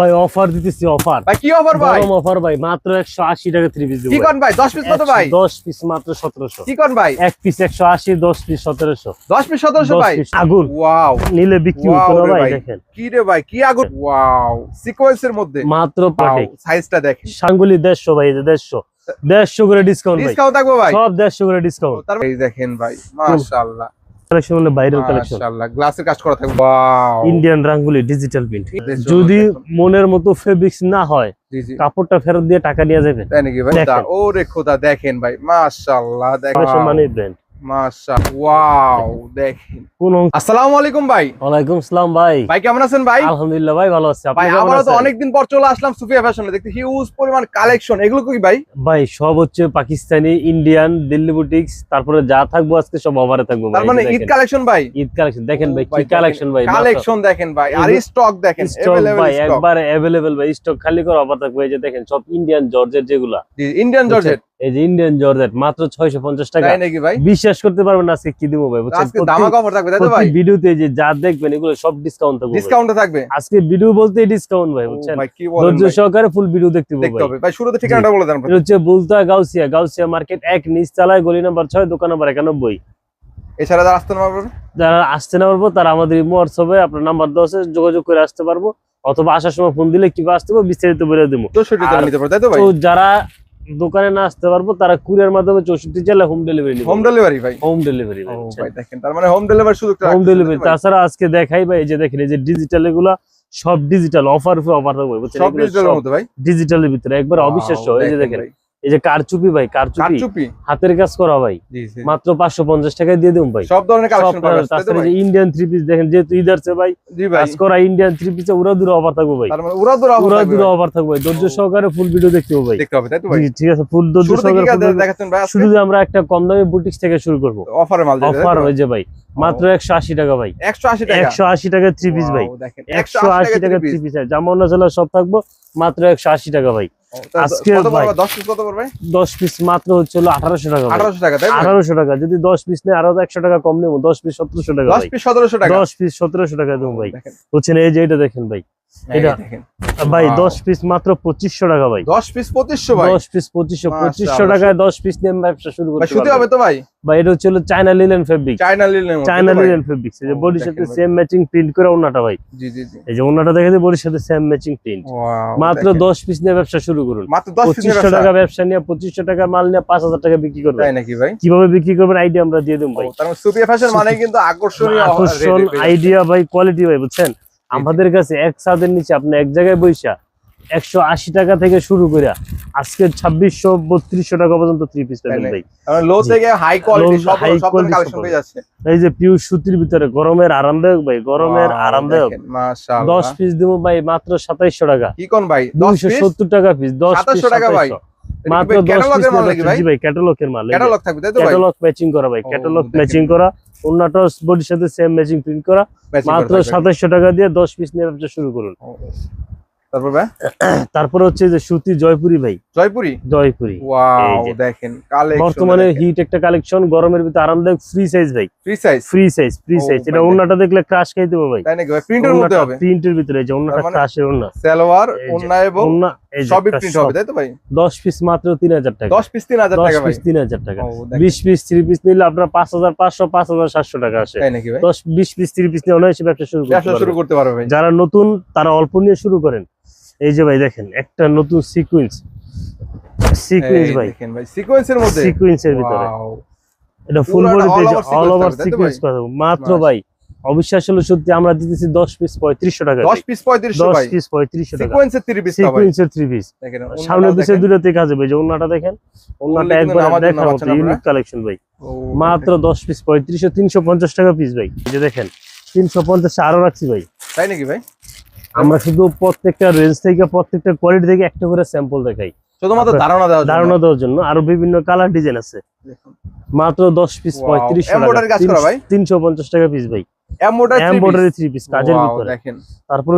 ভাই অফার দিতেছি অফার ভাই কি অফার ভাই? গরম অফার ভাই মাত্র একশো আশি টাকা থ্রি পিস কি কোন ভাই। 10 পিস কত ভাই? দশ পিস মাত্র সতেরোশো। কি কোন ভাই? এক পিস একশো আশি দশ পিস সতেরোশো। 10 পিস 1700 ভাই? আগুন। ওয়াও নিলে বিক্রি Wow হতো না ভাই। দেখেন। কি রে ভাই? কি আগুন? ওয়াও সিকোয়েন্সের মধ্যে। মাত্র পাটে সাইজটা দেখেন। সাঙ্গুলি দেড়শো ভাই এই যে দেড়শো। দেড়শো করে ডিসকাউন্ট ভাই। ডিসকাউন্ট থাকবে ভাই? সব দেড়শো করে ডিসকাউন্ট তার এই দেখেন ভাই। মাশাআল্লাহ। কালেকশন মানে বাইরের কালেকশন মাশাআল্লাহ গ্লাসের কাজ করা থাকবে। Wow Indian rangoli digital print যদি মনের মতো ফেব্রিক্স না হয় কাপড়টা ফেরত দিয়ে টাকা নিয়ে যাবে। তাই নাকি ভাই? ওরে খোদা দেখেন ভাই মাশাআল্লাহ দেখেন। মানে ব্র্যান্ড ওয়াও দেখেন কোন আসসালামু আলাইকুম ভাই ওয়ালাইকুম আসসালাম ভাই ভাই কেমন আছেন ভাই আলহামদুলিল্লাহ ভাই ভালো আছি আপনি ভাই কেমন আবারও তো আছেন? অনেকদিন পর চলে আসলাম সুফিয়া ফ্যাশনে দেখতে হিউজ পরিমাণ কালেকশন এগুলো কি ভাই ভাই সব হচ্ছে পাকিস্তানি ইন্ডিয়ান দিল্লি বুটিক্স তারপরে যা থাকবো আজকে সব অফারে থাকবো ভাই তার মানে ঈদ কালেকশন ভাই ঈদ কালেকশন দেখেন ভাই ও কি কালেকশন ভাই কালেকশন দেখেন ভাই আর এগুলো- স্টক দেখেন স্টক अवेलेबल ভাই স্টক একবারে অ্যাভেলেবেল ভাই স্টক খালি করে অফার থাকবে এই যে দেখেন সব ইন্ডিয়ান জর্জেট যেগুলা ইন্ডিয়ান জর্জেট এই যে ইন্ডিয়ান জর্জেট মাত্র 650 টাকা। নাকি ভাই? বিশ্বাস করতে পারবেন আজকে কি দিব ভাই বুঝছেন? আজকে ধামাকা অফার থাকবে তাই তো ভাই? ভিডিওতে যে যা দেখবেন এগুলো সব ডিসকাউন্ট থাকবে ভাই। থাকবে? আজকে ভিডিও বলতে ডিসকাউন্ট ভাই বুঝছেন? ধৈর্য সহকারে ফুল ভিডিও দেখতে হবে দেখতে ভাই। হবে। ভাই শুরুতে ঠিকানাটা বলে দেন এটা হচ্ছে বুলতা গাউসিয়া গাউসিয়া মার্কেট এক নিচ তলায় গলি নাম্বার ছয় দোকান নাম্বার একানব্বই। এছাড়া যারা আসতে না পারবেন যারা আসতে না পারব তারা আমাদের ইমো হোয়াটসঅ্যাপে আপনার নাম্বার দেওয়া আছে যোগাযোগ করে আসতে পারব। অথবা আসার সময় ফোন দিলে কীভাবে আসতে পারব বিস্তারিত বলে দেবো। তো যারা দোকানে না আসতে পারব তারা কুরিয়ার মাধ্যমে চৌষট্টি জেলা হোম ডেলিভারি হোম ডেলিভারি ভাই। হোম ডেলিভারি ভাই দেখেন তার মানে হোম ডেলিভারি শুধু হোম ডেলিভারি তাছাড়া আজকে দেখাই ভাই এই যে দেখেন এই যে ডিজিটাল এগুলা সব ডিজিটাল অফার অফার থাকবে সব ডিজিটালের মধ্যে ভাই। ডিজিটালের ভিতরে। একবার অবিশ্বাস্য এই যে দেখেন। এই যে কারচুপি ভাই কারচুপি। হাতের কাজ করা ভাই। মাত্র পাঁচশো পঞ্চাশ টাকায় দিয়ে দেবো ভাই। সব ধরনের তাছাড়া ইন্ডিয়ান থ্রি পিস দেখেন যেহেতু আসছে ভাই কাজ করা ইন্ডিয়ান থ্রি পিসে উড়া দূরে অফার থাকবে ভাই। উড়া দূরে অফার থাকবে ভাই। ধৈর্য সহকারে ফুল ভিডিও দেখতে হবে ভাই। ঠিক আছে ফুল ধৈর্য শুরুতে সহকারে শুরু আমরা একটা কম দামি বুটিক্স থেকে শুরু করব। অফার অফার হয়ে ভাই। মাত্র একশো আশি টাকা ভাই। 180 টাকা? একশো আশি টাকা থ্রি পিস ভাই। দেখেন একশো আশি টাকা থ্রি পিস জামানা জেলা সব থাকব মাত্র একশো আশি টাকা ভাই। আজকে ভাই- পড়বে? 10 পিস কত পড়বে? দশ পিস মাত্র হচ্ছে আঠারোশো টাকা ভাই। 1800 টাকা আঠারোশো টাকা। যদি দশ পিস নেই আরও একশো টাকা কম নেব। দশ পিস সতেরোশো টাকা 10 পিস 1700 টাকা। দশ পিস সতেরোশো টাকা দেবো ভাই। দেখেন। এই যে এটা দেখেন ভাই। এটা? ভাই Wow. দশ পিস মাত্র পঁচিশশো টাকা ভাই। 10 পিস 2500 ভাই? দশ পিস পঁচিশশো। পঁচিশশো টাকায় দশ পিস নিয়ে ব্যবসা শুরু করতে শুতে হবে তো ভাই? ভাই এটা হচ্ছে হলো China linen fabric China linen China linen fabric এই যে বডির সাথে সেম ম্যাচিং প্রিন্ট করে ওনাটা ভাই। জি জি জি। এই যে ওনাটা দেখে বডির সাথে সেম ম্যাচিং প্রিন্ট মাত্র দশ পিস নিয়ে ব্যবসা শুরু করুন। মাত্র 10 পিস পঁচিশশো টাকা ব্যবসা নিয়ে পঁচিশশো টাকা মাল নিয়ে পাঁচ হাজার টাকা বিক্রি করবেন। তাই নাকি ভাই? কীভাবে বিক্রি করবেন আইডিয়া আমরা দিয়ে দেবো ভাই। তার মানে সুপিয়া ফ্যাশন মানে কিন্তু আকর্ষণীয় আকর্ষণ আইডিয়া ভাই কোয়ালিটি ভাই বুঝছেন? আমাদের কাছে এক ছাদের নিচে আপনি এক জায়গায় বইসা একশো আশি টাকা থেকে শুরু করে আজকে ছাব্বিশশো বত্রিশশো টাকা পর্যন্ত থ্রি পিস পাবেন ভাই লো থেকে হাই কোয়ালিটি এই যে পিউ সুতির ভিতরে গরমের আরামদায়ক ভাই গরমের আরামদায়ক। দশ পিস দিব ভাই মাত্র সাতাইশশো টাকা। কি কোন ভাই? দুইশো সত্তর টাকা পিস দশ পিস টাকা ভাই। মাত্র দশ পিস ভাই? ক্যাটালগের মাল ক্যাটালগ থাকবে তাই তো ক্যাটালগ ম্যাচিং করা ভাই ক্যাটালগ ম্যাচিং করা। অন্যটা বডির সাথে সেম ম্যাচিং প্রিন্ট করা। মাত্র সাতাশশো টাকা দিয়ে দশ পিস নিয়ে ব্যবসা শুরু করুন। তারপর ভাই? তারপরে হচ্ছে যে সুতি জয়পুরি ভাই। জয়পুরি? জয়পুরি। ওয়াও দেখেন কালেকশন বর্তমানে হিট একটা কালেকশন গরমের ভিতরে আরামদায়ক ফ্রি সাইজ ভাই। Free size free size free size এটা। দেখলে ক্রাশ খাই দেবো ভাই। তাই নাকি ভাই? প্রিন্টের মধ্যে হবে? প্রিন্টের ভিতরে যে মানে ক্রাশের সালোয়ার ওন্না এবং অন্য সবই প্রিন্ট সব। হবে তাই তো ভাই? দশ পিস মাত্র তিন হাজার টাকা। 10 পিস 3000 দশ টাকা ভাই। পিস তিন হাজার টাকা। ও, দেখেন। বিশ পিস নিলে আপনার পাঁচ হাজার পাঁচশো পাঁচ হাজার সাতশো টাকা আসে। তাই নাকি ভাই? দশ বিশ পিস পিস নিয়ে অনায়াসে ব্যবসা শুরু করতে শুরু করতে পারবে যারা নতুন তারা অল্প নিয়ে শুরু করেন। এই যে ভাই দেখেন একটা নতুন সিকুয়েন্স সিকুয়েন্স ভাই। দেখেন ভাই সিকোয়েন্সের মধ্যে? সিকুয়েন্সের ভিতরে। এটা ফুল পুরাটা body all all over sequence মাত্র ভাই অবিশ্বাস হলো সত্যি আমরা দিতেছি দশ পিস পঁয়ত্রিশশো টাকা 10 পিস 3500 দশ ভাই। পিস পঁয়ত্রিশশো টাকা। সিকোয়েন্সের 3 পিস সিকুয়েন্সের থ্রি পিস দেখেন সামনে পিছে। দুটোতে কাজ হবে যে অন্যটা দেখেন। অন্যটা একবার দেখার মতো ইউনিক কালেকশন ভাই। মাত্র দশ পিস পঁয়ত্রিশশো তিনশো পঞ্চাশ টাকা পিস ভাই। এই যে দেখেন তিনশো পঞ্চাশ আরও রাখছি ভাই। তাই নাকি ভাই? আমরা শুধু প্রত্যেকটা রেঞ্জ থেকে প্রত্যেকটা কোয়ালিটি থেকে একটা করে স্যাম্পল দেখাই। শুধুমাত্র ধারণা দেওয়ার জন্য? ধারণা দেওয়ার জন্য। আরও বিভিন্ন কালার ডিজাইন আছে। মাত্র দশ পিস টাকা। পিস ভাই? এমব্রয়ডারি থ্রি পিস কাজের ভিতরে। তারপর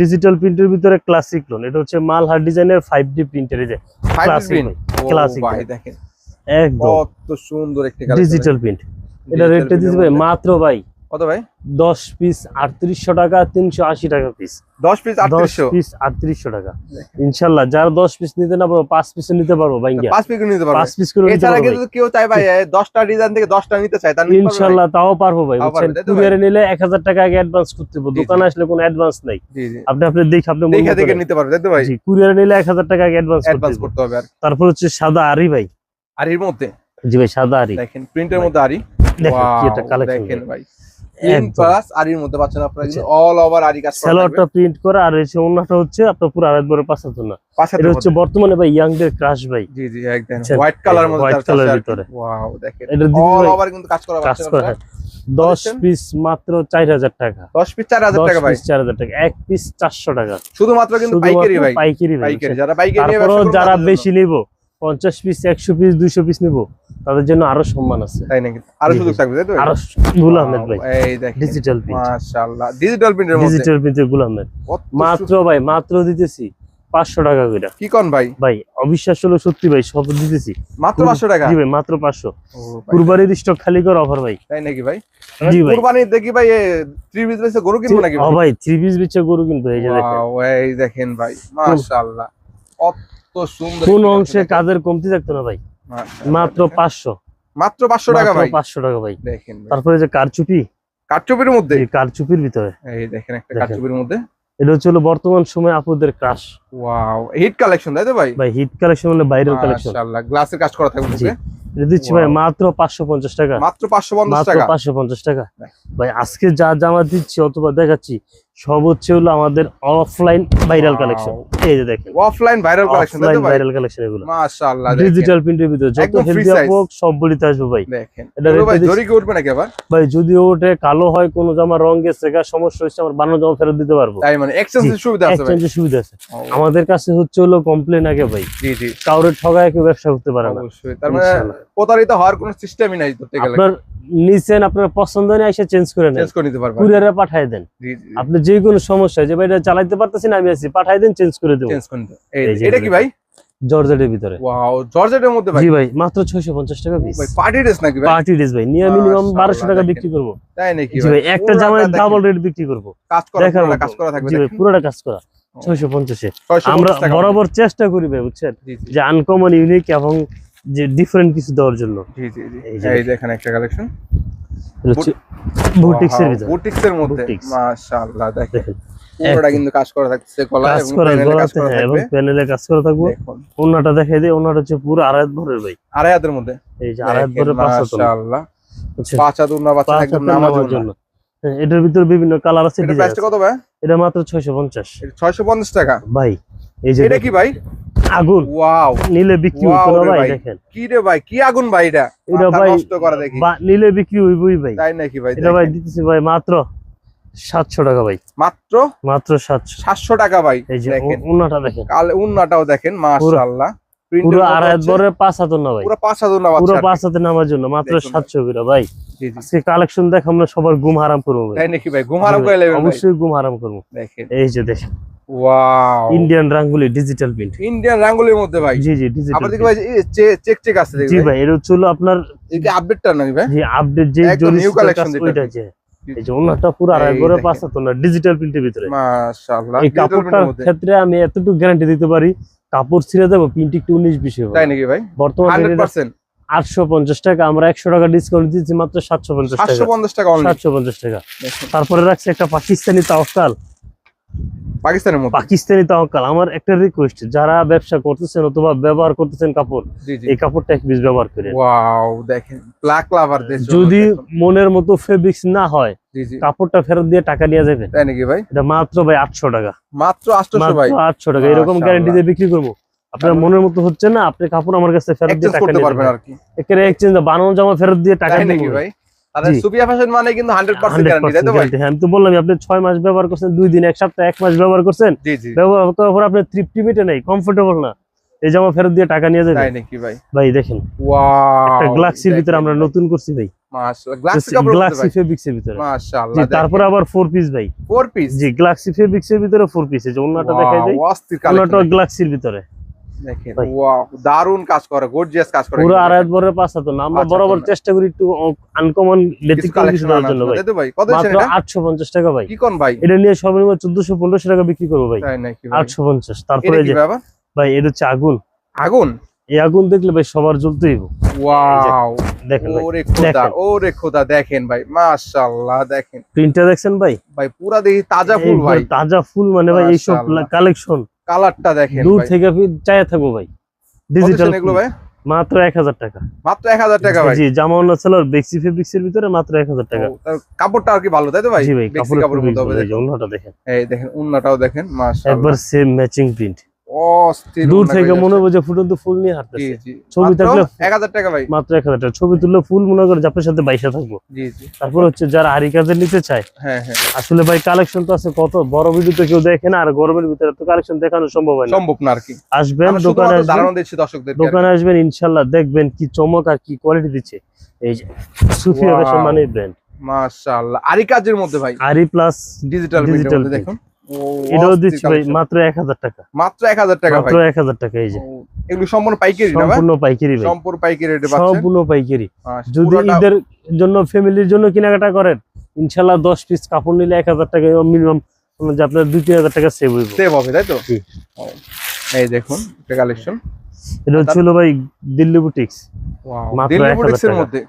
ডিজিটাল প্রিন্টের ভিতরে ক্লাসিক লোন এটা হচ্ছে মালহার ডিজাইনের প্রিন্টের এই যে 5 Classic ভাই, classic ভাই ভাই। দেখেন। একদম। কত সুন্দর একটা ডিজিটাল প্রিন্ট এটা রেটটা দিতে ভাই মাত্র ভাই কত ভাই? দশ পিস আটত্রিশশো টাকা তিনশো আশি টাকা পিস 10 পিস দশ 3800 পিস আটত্রিশশো টাকা। ইনশাল্লাহ যারা দশ পিস নিতে না পারব পাঁচ পিস নিতে পারব ভাইঙ্গা পাঁচ পিস নিতে পারবে। পাঁচ পিস করে নিতে এছাড়া কিন্তু কেউ চাই ভাই 10টা ডিজাইন থেকে 10টা নিতে পারবে ভাই? ইনশাল্লাহ তাও পারব ভাই ভাই? কুরিয়ারে নিলে এক হাজার টাকা আগে অ্যাডভান্স করতে হবে। দোকানে আসলে কোনো অ্যাডভান্স নাই। আপনি আপনি দেখে আপনি দেখে দেখে নিতে পারবে তাই তো ভাই? জি কুরিয়ারে নিলে এক হাজার টাকা আগে অ্যাডভান্স করতে হবে। করতে হবে আর তারপর হচ্ছে সাদা আরি ভাই। আর এর মধ্যে? জি ভাই সাদা আরি। দেখেন প্রিন্টের মধ্যে আরি। দেখেন কি একটা কালেকশন দেখেন ভাই। প্রিন্ট প্লাস আরির মধ্যে পাচ্ছেন আপনারা কিন্তু অল ওভার আরি কাজ করা প্রিন্ট করা আর হচ্ছে আপনার পুরো আড়াই বড় পাঁচ হাজার না এটা হচ্ছে বর্তমানে ভাই ক্রাশ ভাই। জি জি একদম। আচ্ছা, হোয়াইট কালার মধ্যে white তার colour কাছে এর আর কি। ভিতরে। Wow, দেখেন। এটা অল ওভার কিন্তু কাজ করা কাজ? পিস মাত্র চার হাজার টাকা। 10 পিস 4000 দশ টাকা ভাই। টাকা। এক পিস চারশো টাকা। শুধুমাত্র কিন্তু পাইকারি ভাই। পাইকারি ভাই যারা পাইকারি নিয়ে যারা বেশি নিব পঞ্চাশ পিস একশো পিস দুইশো পিস নিবো। তাদের জন্য আরও সম্মান আছে। তাই নাকি? আরও সুযোগ থাকবে তাই তো? আরও গুল আহমেদ ভাই। এই দেখেন। ডিজিটাল প্রিন্ট মাশাআল্লাহ। ডিজিটাল প্রিন্টের মধ্যে? ডিজিটাল প্রিন্টের গুল আহমেদ। মাত্র ভাই মাত্র দিতেছি পাঁচশো টাকা করে কি কোন ভাই? ভাই অবিশ্বাস হলো সত্যি ভাই সব দিতেছি। মাত্র 500 টাকা? জি ভাই মাত্র পাঁচশো। ও ভাই, কুরবানির স্টক খালি করে অফার ভাই। তাই নাকি ভাই? জি ভাই। কুরবানি দেখি ভাই থ্রি বিজনেসে গরু কিনবো নাকি ও ভাই? থ্রি পিস বিচ্ছে গরু কিন্তু এই যে দেখেন। এই দেখেন ভাই মাশাআল্লাহ। কোন অংশে কাজের কমতি থাকতো না ভাই? মাত্র পাঁচশো। মাত্র 500 টাকা ভাই। পাঁচশো টাকা ভাই। দেখেন তারপরে যে কারচুপি? কাঠচুপির মধ্যে? কারচুপির ভিতরে। এই দেখেন একটা দেখেন। কাঠচুপির মধ্যে। এটা হচ্ছে বর্তমান সময় আপুদের ক্রাশ ওয়াও হিট কালেকশন তাই তো ভাই? ভাই হিট কালেকশন মানে বাইরের কালেকশন মাশাআল্লাহ গ্লাসের কাজ করা থাকবে। এটা দিচ্ছি ভাই মাত্র পাঁচশো পঞ্চাশ টাকা। মাত্র 550 টাকা। পাঁচশো পঞ্চাশ টাকা। ভাই আজকে যা জামা দিচ্ছি অথবা দেখাচ্ছি হচ্ছে হলো আমাদের অফলাইন ভাইরাল কালেকশন এই যে দেখেন। Offline viral collection offline viral collection এগুলো। মাশাআল্লাহ ডিজিটাল প্রিন্টের ভিতরে যত হেলদি হোক সব বলিতে আসবে ভাই। দেখেন। এটা ভাই জরি কি উঠবে নাকি আবার? ভাই যদি ওঠে কালো হয় কোনো জামা রং গেছে গা সমস্যা হচ্ছে আমার বানানো জামা ফেরত দিতে পারব। তাই মানে এক্সচেঞ্জের সুবিধা আছে ভাই। এক্সচেঞ্জের সুবিধা আছে। আমাদের কাছে হচ্ছে হলো কমপ্লেন আগে ভাই। জি জি। কাউরে ঠগায় কেউ ব্যবসা করতে পারে না। অবশ্যই। তার মানে। প্রতারিত হওয়ার কোনো সিস্টেমই নাই ধরতে গেলে। আপনার নিছেন আপনার পছন্দ নেই এসে চেঞ্জ করে নেন। চেঞ্জ করে নিতে পারবেন। কুরিয়ারে পাঠায় দেন। আপনি যে কোনো সমস্যা যে ভাই এটা চালাইতে পারতেছেন না আমি আছি পাঠাই দেন চেঞ্জ করে দেবো। চেঞ্জ করে এই এটা কি ভাই? জর্জেটের ভিতরে। ওয়াও জর্জেটের মধ্যে ভাই? জি ভাই মাত্র ছয়শো পঞ্চাশ টাকা পিস ভাই পার্টি ড্রেস নাকি ভাই? পার্টি ড্রেস ভাই নিয়ে মিনিমাম মাশাআল্লাহ, বারোশো টাকা বিক্রি করব। তাই নাকি জি ভাই? একটা জামায় ডাবল রেট বিক্রি করব। কাজ করা। কাজ করা থাকবে জি ভাই পুরোটা কাজ করা ও। ছয়শো পঞ্চাশে আমরা বরাবর চেষ্টা করি ভাই বুঝছেন? যে আনকমন ইউনিক এবং যে ডিফারেন্ট কিছু দেওয়ার জন্য। জি জি জি। এই দেখেন একটা কালেকশন বুটিক্স এর ভিতরে। মধ্যে। মাশাআল্লাহ দেখেন। পুরোটা কিন্তু কাজ করা থাকছে কলা এবং প্যানেলে কাজ করা হ্যাঁ, এবং প্যানেলে কাজ করা থাকব। দেখাই দিই হচ্ছে পুরো আড়াই ভরের ভাই। আড়াই হাতের মধ্যে। এই যে আড়াই দেখেন, ভরে পাঁচ হাত মাশাআল্লাহ। পাঁচ হাত উন্না বাচ্চা একদম হাতের নামাজ নামার জন্য। হ্যাঁ, এটার ভিতরে বিভিন্ন কালার আছে এটা ডিজাইন কত ভাই? এটা মাত্র ছয়শো পঞ্চাশ। এটা 650 টাকা। ভাই এই যে এটা কি ভাই? আগুন ওয়াও। নিলে বিক্রি হইতো না ভাই। দেখেন। কি রে ভাই কি আগুন ভাই এটা? এটা ভাই নষ্ট করা দেখি। নিলে বিক্রি হইবই ভাই। তাই নাকি ভাই এটা ভাই দেখেন। দিতেছি ভাই মাত্র সাতশো টাকা ভাই। মাত্র? মাত্র সাতশো। 700 টাকা ভাই এই যে দেখেন। উন্নাটা দেখেন। কাল উন্নাটাও দেখেন মাশাআল্লাহ। পুরো আড়াই পাঁচ হাতের না ভাই? পুরো পাঁচ পুরো নামার জন্য মাত্র ভাই। সাতশো করে ভাই। জি জি। আজকে কালেকশন দেখ আমরা সবার হারাম করব তাই নাকি ভাই? ঘুম হারাম করে অবশ্যই হারাম করব। এই যে দেখেন। Wow. Indian rangoli digital print Indian রাঙ্গুলির মধ্যে ভাই। জি জি ডিজিটাল আবার ভাই চেক চেক আছে জি ভাই? হলো আপনার এই যে আপডেটটা নাকি ভাই? যে আপডেট যে একদম জরি new সুতার collection কাজ যেটা। ওইটা এই যে ওনাটা পুরো আড়াই এই করে পাঁচ না ডিজিটাল প্রিন্টের ভিতরে। মাশাআল্লাহ। এই কাপড়টার ক্ষেত্রে আমি এতটুকু গ্যারান্টি দিতে পারি কাপড় ছিঁড়ে দেবো প্রিন্ট একটু উনিশ বিশ হবে। তাই নাকি ভাই? বর্তমানে আটশো পঞ্চাশ টাকা আমরা একশো টাকা ডিসকাউন্ট দিচ্ছি মাত্র সাতশো পঞ্চাশ টাকা। 750 সাতশো পঞ্চাশ টাকা। তারপরে রাখছি একটা পাকিস্তানি তাওকাল। পাকিস্তানের মধ্যে পাকিস্তানি তাওকাল আমার একটা রিকোয়েস্ট যারা ব্যবসা করতেছেন অথবা ব্যবহার করতেছেন কাপড় এই কাপড়টা এক পিস ব্যবহার ওয়াও দেখেন ব্ল্যাক লাভার যদি মনের মতো ফেব্রিক্স না হয় কাপড়টা ফেরত দিয়ে টাকা নিয়ে যাবেন। তাই নাকি ভাই? এটা মাত্র ভাই আটশো টাকা। মাত্র 800 ভাই। মাত্র আটশো টাকা এরকম। গ্যারান্টি দিয়ে বিক্রি করব। আপনার মানে- মনের মতো হচ্ছে না আপনি কাপড় আমার কাছে ফেরত দিয়ে টাকা নিয়ে পারবেন আর কি। এখানে এক্সচেঞ্জ বানানো জামা ফেরত দিয়ে টাকা নাকি ভাই। সুপিয়া ফ্যাশন মানে কিন্তু 100% গ্যারান্টি তাই তো ভাই? হ্যাঁ আমি তো বললাম আপনি মাস ব্যবহার করছেন দিন এক সপ্তাহ এক মাস ব্যবহার করছেন। ব্যবহার করার পর আপনার তৃপ্তি মেটে নেই কমফোর্টেবল না। এই জামা ফেরত দিয়ে টাকা নিয়ে যাবেন। তাই নাকি ভাই? ভাই দেখেন ওয়াও একটা গ্লাক্সির ভিতরে আমরা নতুন করছি ভাই। মাশাআল্লাহ গ্লাস কাপড় গ্লাক্সি ফেব্রিক্স এর ভিতরে। মাশাআল্লাহ তারপরে আবার ফোর পিস ভাই। ফোর পিস জি গ্লাক্সি ফেব্রিক্স এর ভিতরে পিস এই যে অন্যটা দেখাই দেই। অস্থির অন্যটা কালেকশন গ্লাক্সির ভিতরে। দেখেন। ওয়াও দারুণ কাজ করে গর্জিয়াস কাজ করে। পুরো আড়াই বরের পাঁচ হাত না আমরা বরাবর চেষ্টা করি একটু আনকমন ব্যতিক্রম কিছু দেওয়ার জন্য ভাই। ভাই কত দিচ্ছেন মাত্র এটা? আটশো পঞ্চাশ টাকা ভাই। কি কোন ভাই? এটা নিয়ে সর্বনিম্ন চোদ্দশো পনেরোশো টাকা বিক্রি করব ভাই। তাই নাকি তারপরে যে এটা হচ্ছে আগুন। আগুন? এই আগুন দেখলে ভাই সবার জ্বলতেই ওয়াও দেখেন ভাই ওরে খোদা দেখেন। ওরে খোদা দেখেন ভাই মাশাআল্লাহ দেখেন। প্রিন্টটা দেখছেন ভাই? ভাই পুরা দেখি তাজা ফুল ভাই। তাজা ফুল মানে ভাই এইসব। কালেকশন কালারটা দেখেন দূর থেকে চাইয়া থাকব ভাই। ডিজিটাল এগুলো ভাই? মাত্র এক হাজার টাকা। মাত্র এক হাজার টাকা ভাই। জি জামা অন্য সেলার বেক্সি ফেব্রিক্সের ভিতরে মাত্র এক হাজার টাকা। তার কাপড়টা আর কি ভালো তাই তো ভাই? জি ভাই বেক্সি কাপড়ের মতো হবে। দেখেন। এই দেখেন। উন্নাটাও দেখেন মাশাআল্লাহ। একবার সেম ম্যাচিং প্রিন্ট অস্থির দূর থেকে মনে যাচ্ছে। হবে যে ফুটন্ত ফুল নিয়ে হাঁটতেছে। ছবি মাত্র থাকলে- এক হাজার টাকা ভাই। মাত্র এক হাজার টাকা। ছবি তুললে ফুল মনে করে আপনার সাথে বাইশা থাকব। জি জি। তারপর হচ্ছে যারা কাজে নিতে চায় হ্যাঁ হ্যাঁ। আসলে ভাই কালেকশন তো আছে কত? বড় ভিডিও তো কেউ দেখে না আর গরমের ভিতরে তো কালেকশন দেখানো সম্ভব হয় না। সম্ভব না আর কি। আসবেন দোকানে শুধুমাত্র আসবেন। দিচ্ছি দর্শকদের দোকানে আসবেন ইনশাল্লাহ দেখবেন কি চমক আর কি কোয়ালিটি দিচ্ছে। এই যে সুফিয়া ব্র্যান্ড মাশাআল্লাহ। আরি কাজের মধ্যে ভাই। আরি প্লাস ডিজিটাল print। দেখুন। এটাও দিচ্ছি ভাই মাত্র এক হাজার টাকা। মাত্র এক হাজার টাকা মাত্র এক হাজার টাকা এই যে। এগুলো সম্পূর্ণ পাইকারি না সম্পূর্ণ পাইকারি ভাই। সম্পূর্ণ পাইকারি রেটে পাচ্ছেন? সম্পূর্ণ পাইকারি। যদি ঈদের জন্য ফ্যামিলির জন্য কেনাকাটা করেন ইনশাল্লাহ দশ পিস কাপড় নিলে এক হাজার টাকা মিনিমাম যে আপনার দুই তিন হাজার টাকা সেভ হইব। সেভ হবে তাই তো? এই দেখুন একটা কালেকশন এটা হচ্ছিল ভাই দিল্লি বুটিক্স মাত্র দিল্লি 1000 বুটিক্সের টাকা। মধ্যে?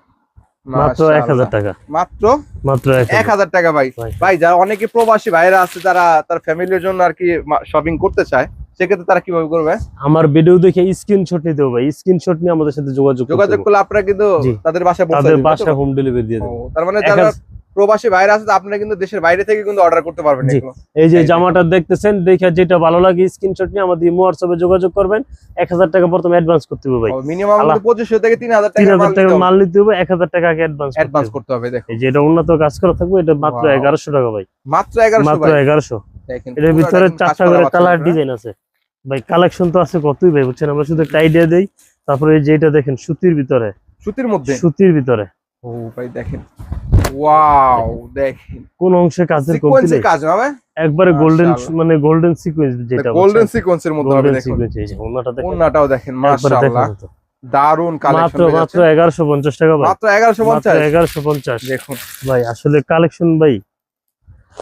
মাত্র এক হাজার মাশাআল্লাহ। টাকা। মাত্র? মাত্র এক এক হাজার টাকা ভাই। ভাই। ভাই যারা অনেকে প্রবাসী ভাইরা আছে যারা তার ফ্যামিলির জন্য আর কি শপিং করতে চায় সেক্ষেত্রে তারা কীভাবে করবে? আমার ভিডিও দেখে স্ক্রিনশট নিতে হবে স্ক্রিনশট নিয়ে আমাদের সাথে যোগাযোগ যোগাযোগ করলে আপনারা কিন্তু তাদের বাসায় তাদের? বাসায় হোম ডেলিভারি দিয়ে দেবো। তার মানে প্রবাসী বাইরে আছে আপনারা কিন্তু দেশের বাইরে থেকে কিন্তু অর্ডার করতে পারবেন এই যে জামাটা দেখতেছেন দেখে যেটা ভালো লাগে স্ক্রিনশট নিয়ে আমাদের ইমো হোয়াটসঅ্যাপে যোগাযোগ করবেন। এক হাজার টাকা প্রথমে অ্যাডভান্স করতে হবে ভাই। মিনিমাম আল্লাহ। কিন্তু পঁচিশশো থেকে তিন হাজার তিন টাকা হাজার টাকা মাল নিতে হবে এক হাজার টাকা আগে অ্যাডভান্স অ্যাডভান্স করতে হবে দেখো। এই যে এটা উন্নত কাজ করা থাকবে এটা মাত্র Wow. এগারোশো টাকা ভাই। মাত্র এগারোশো মাত্র ভাই। এগারোশো। দেখেন, এটার ভিতরে চারটা করে কালার ডিজাইন আছে। ভাই কালেকশন তো আছে কতই ভাই বুঝছেন? আমরা শুধু একটা আইডিয়া দেই। তারপরে এই যে এটা দেখেন সুতির ভিতরে। সুতির মধ্যে? সুতির ভিতরে। ও ভাই দেখেন। ওয়াও দেখেন। কোন অংশে কাজের কমতি কাজ ভাই একবারে গোল্ডেন মানে গোল্ডেন সিকোয়েন্স যেটা গোল্ডেন সিকোয়েন্সের মধ্যে হবে দেখুন। ওনাটা দেখেন। মাশাআল্লাহ। দারুণ কালেকশন মাত্র এগারোশো পঞ্চাশ টাকা ভাই। মাত্র এগারোশো মাত্র পঞ্চাশ এগারোশো পঞ্চাশ। দেখুন। ভাই আসলে কালেকশন ভাই।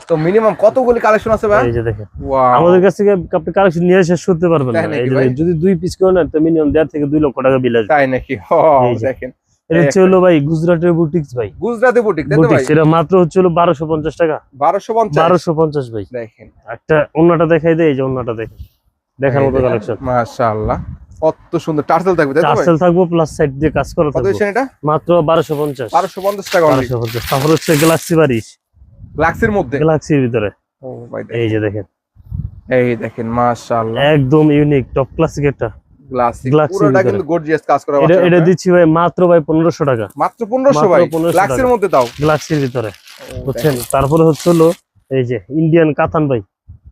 তো মিনিমাম কতগুলি কালেকশন আছে ভাই? এই যে দেখেন। আমাদের কাছ থেকে আপনি কালেকশন নিয়ে শেষ করতে পারবেন না? যদি দুই পিস করে নেন তো মিনিমাম দেড় থেকে দুই লক্ষ টাকা বিল আসবে। তাই নাকি? ও দেখেন। এটা হচ্ছে ভাই গুজরাটের বুটিক্স ভাই। গুজরাটি বুটিক তাই তো ভাই? বুটিক্স এটা মাত্র হচ্ছে হলো টাকা। বারোশো পঞ্চাশ? বারোশো পঞ্চাশ ভাই। দেখেন। একটা দেখাই এই যে দেখেন। দেখার মতো কালেকশন মাশাআল্লাহ। কত সুন্দর। টার্সেল থাকবে তাই টার্সেল থাকব প্লাস সাইড দিয়ে কাজ করা থাকবে। এটা? মাত্র টাকা তারপর হচ্ছে গ্যালাক্সি বারিশ গ্লাক্সির মধ্যে? গ্যালাক্সির ভিতরে। ও ভাই দেখেন। এই যে দেখেন। এই দেখেন মাশাআল্লাহ। একদম ইউনিক টপ ক্লাসিক একটা। পুরোটা কিন্তু গর্জিয়াস কাজ করা এটা এটা দিচ্ছি ভাই মাত্র ভাই পনেরোশো টাকা। মাত্র পনেরোশো মাত্র ভাই 1500 মধ্যে দাও। গ্যালাক্সির ভিতরে বুঝছেন? তারপরে হচ্ছে হলো এই যে ইন্ডিয়ান কাতান ভাই।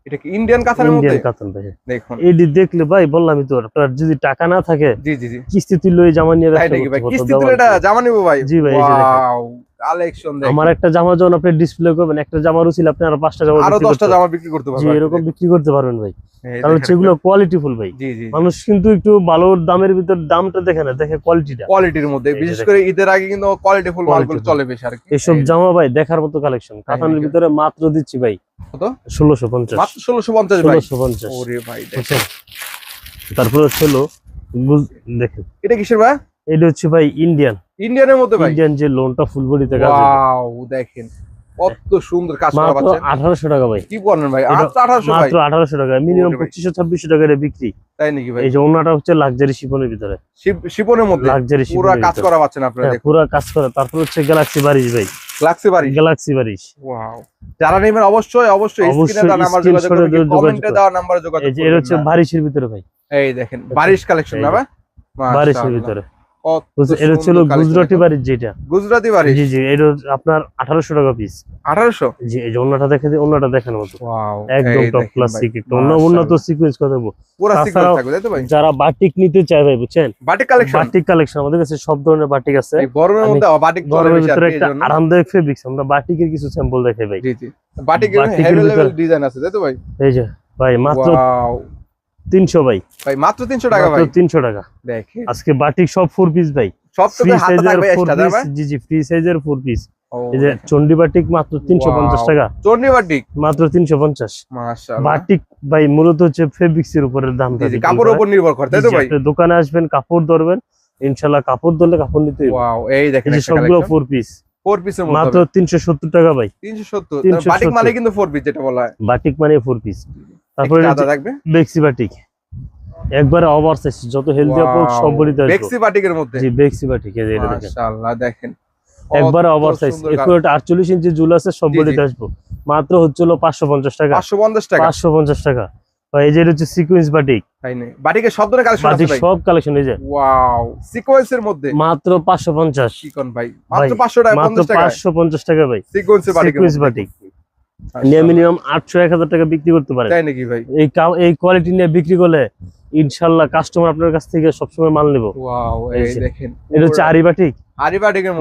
এটা কি ইন্ডিয়ান মধ্যে? ইন্ডিয়ান কাতান ভাই। দেখুন। এডি দেখলে ভাই বললামই তো আপনার যদি টাকা না থাকে জি জি জি। কিস্তি জামা নিয়ে তাই কিস্তি এটা জামা নিবো ভাই? জি ভাই, এই যে দেখেন। ওয়াও। কালেকশন আমার একটা জামা যখন আপনি ডিসপ্লে করবেন একটা জামার উচিত আপনি আরও পাঁচটা জামা আরও দশটা জামা বিক্রি করতে পারবেন। এরকম বিক্রি করতে পারবেন ভাই। কারণ হচ্ছে দেখেন। এগুলো কোয়ালিটি ফুল ভাই। মানুষ কিন্তু একটু ভালো দামের ভিতর দামটা দেখে না দেখে কোয়ালিটিটা কোয়ালিটির মধ্যে বিশেষ করে ঈদের আগে কিন্তু কোয়ালিটি ফুল মালগুলো চলে বেশি আর কি। এসব জামা ভাই দেখার মতো কালেকশন কাতানের ভিতরে মাত্র দিচ্ছি ভাই। কত? ষোলোশো পঞ্চাশ। মাত্র ষোলোশো পঞ্চাশ ভাই। ষোলোশো পঞ্চাশ। ওরে ভাই দেখেন। তারপরে হলো দেখেন। এটা কিসের ভাই? এটা হচ্ছে ভাই ইন্ডিয়ান ইন্ডিয়ানের মধ্যে ভাই? ইন্ডিয়ান যে লোনটা ফুল বডিতে কাজ ওয়াও দেখেন কত সুন্দর কাজ করা মাত্র পাচ্ছেন। আঠারোশো টাকা ভাই। কি বলেন ভাই? এটা আটশো আঠারোশো ভাই। মাত্র আঠারোশো টাকা মিনিমাম ওরে ভাই। পঁচিশশো ছাব্বিশশো টাকা এটা বিক্রি। তাই নাকি ভাই? এই যে ওনাটা হচ্ছে লাক্সারি শিপনের ভিতরে। শিপ- শিপনের মধ্যে? লাক্সারি পুরো কাজ করা পাচ্ছেন আপনারা হ্যাঁ, দেখুন। পুরো কাজ করে। তারপর হচ্ছে গ্যালাক্সি বারিশ ভাই। লাগছে বাড়ি গ্যালাক্সি বারিশ ওয়াও যারা নেবেন অবশ্যই অবশ্যই স্ক্রিনে দেওয়া নাম্বার যোগাযোগ করবেন কমেন্টে দেওয়া নাম্বারে যোগাযোগ এই যে হচ্ছে করবেন বারিশের ভিতরে ভাই। এই দেখেন বারিশ কালেকশন না ভাই? বারিশের ভিতরে? এটা গুজরাটি। বারিশ যেটা। গুজরাটি বারিশ জি জি এটা আপনার আঠারোশো টাকা পিস জি এই দেখে দিই মতো। একদম টপ ক্লাস সিক্রেট অন্য উন্নত সিকোয়েন্স কথা বলব পুরো সিকোয়েন্স থাকবে তাই তো ভাই? যারা বাটিক নিতে চায় ভাই বুঝছেন? বাটিক কালেকশন বাটিক কালেকশন আমাদের কাছে সব ধরনের বাটিক আছে। এই গরমের মধ্যে বাটিক চলে বেশি আর ভিতরে একটা আরামদায়ক ফেব্রিক্স আমরা বাটিকের কিছু স্যাম্পল দেখাই ভাই। জি জি। বাটিকের বাটিকের হেভি লেভেল ডিজাইন আছে তাই তো ভাই? এই যে ভাই মাত্র ওয়াও তিনশো ভাই। ভাই মাত্র তিনশো টাকা ভাই। তিনশো টাকা। দেখে আজকে বাটিক সব ফোর পিস ভাই। সব তো হাতে থাকবে এক্সট্রা জি জি ফ্রি সাইজের ফোর পিস এই যে চন্ডি বাটিক মাত্র তিনশো পঞ্চাশ Wow. টাকা। মাত্র তিনশো পঞ্চাশ। মাশাআল্লাহ। বাটিক ভাই মূলত হচ্ছে ফেব্রিক্স এর উপরের দাম জি, কাপড়ের উপর নির্ভর করে তাই তো ভাই? দোকানে আসবেন কাপড় ধরবেন ইনশাল্লাহ কাপড় ধরলে কাপড় নিতে। ওয়াও এই দেখেন সবগুলো কালেকশন ফোর পিস ফোর পিসের মাত্র মধ্যে তিনশো সত্তর টাকা ভাই। 370 370 বাটিক মানে কিন্তু পিস যেটা বলা হয়। বাটিক মানে ফোর পিস তারপরে একটু থাকবে? বেক্সি বাটিক একবারে ওভার সাইজ যত হেলদি আপু বডিতে আসবে বেক্সি বাটিকের মধ্যে? জি বেক্সি বাটিক এই দেখেন। মাশাআল্লাহ দেখেন। একবারে ওভার সাইজ সুন্দর একুরেট আটচল্লিশ ইঞ্চি জুল আছে। বডিতে আসব। মাত্র হচ্ছিল পাঁচশো পঞ্চাশ টাকা। 550 টাকা? পাঁচশো পঞ্চাশ টাকা। এই যে হচ্ছে সিকুয়েন্স বাটিক তাই বাটিকের সব ধরনের কালেকশন আছে ভাই? সব কালেকশন এই যে। ওয়াও সিকোয়েন্সের মধ্যে? মাত্র পাঁচশো পঞ্চাশ। ভাই। মাত্র 500 টাকা মাত্র 50 টাকা পঞ্চাশ টাকা ভাই। সিকোয়েন্সের বাটিক। মাশাআল্লাহ। নিয়ে মিনিমাম আটশো এক হাজার টাকা বিক্রি করতে পারে। তাই নাকি ভাই? এই এই কোয়ালিটি নিয়ে বিক্রি করলে ইনশাল্লাহ কাস্টমার আপনার কাছ থেকে সবসময় মাল নেব। দেখেন। এটা হচ্ছে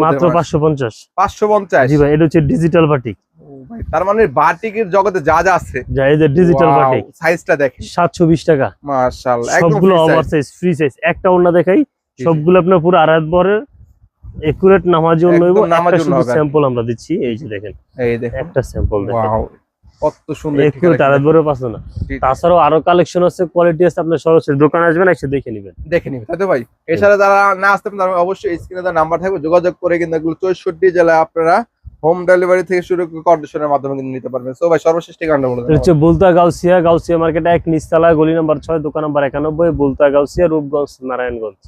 মাত্র পাঁচশো পঞ্চাশ। 550 জি ভাই এটা হচ্ছে ডিজিটাল বাটিক তার মানে বাটিকের জগতে যা যা আছে। যা এই যে ডিজিটাল বাটিক সাইজটা দেখেন। সাতশো বিশ টাকা। মাশাআল্লাহ একদম সবগুলো ওভার সাইজ ফ্রি সাইজ একটা অন্য দেখাই সবগুলো আপনার পুরো আড়াই বরের একুরেট নামাজ জন্য নামার জন্য স্যাম্পল আমরা দিচ্ছি এই যে দেখেন এই দেখেন। একটা স্যাম্পল দেখেন। কত সুন্দর একুরেট না। তাছাড়াও আরও কালেকশন আছে কোয়ালিটি আছে আপনার সরাসরি দোকানে আসবেন এসে দেখে নেবেন। দেখে নিবে তাই তো ভাই? এছাড়া যারা না আসতে পারেন অবশ্যই স্ক্রিনে তার নাম্বার থাকবে যোগাযোগ করে কিন্তু এগুলো চৌষট্টি জেলায় আপনারা হোম ডেলিভারি থেকে শুরু করে কন্ডিশনের মাধ্যমে কিন্তু নিতে পারবেন। সো ভাই সর্বশেষ ঠিকানা বলে দেন হচ্ছে বুলতা গাউসিয়া গাউসিয়া মার্কেট এক নিচতলা গলি নাম্বার ছয় দোকান নাম্বার একানব্বই বুলতা গাউসিয়া রূপগঞ্জ নারায়ণগঞ্জ।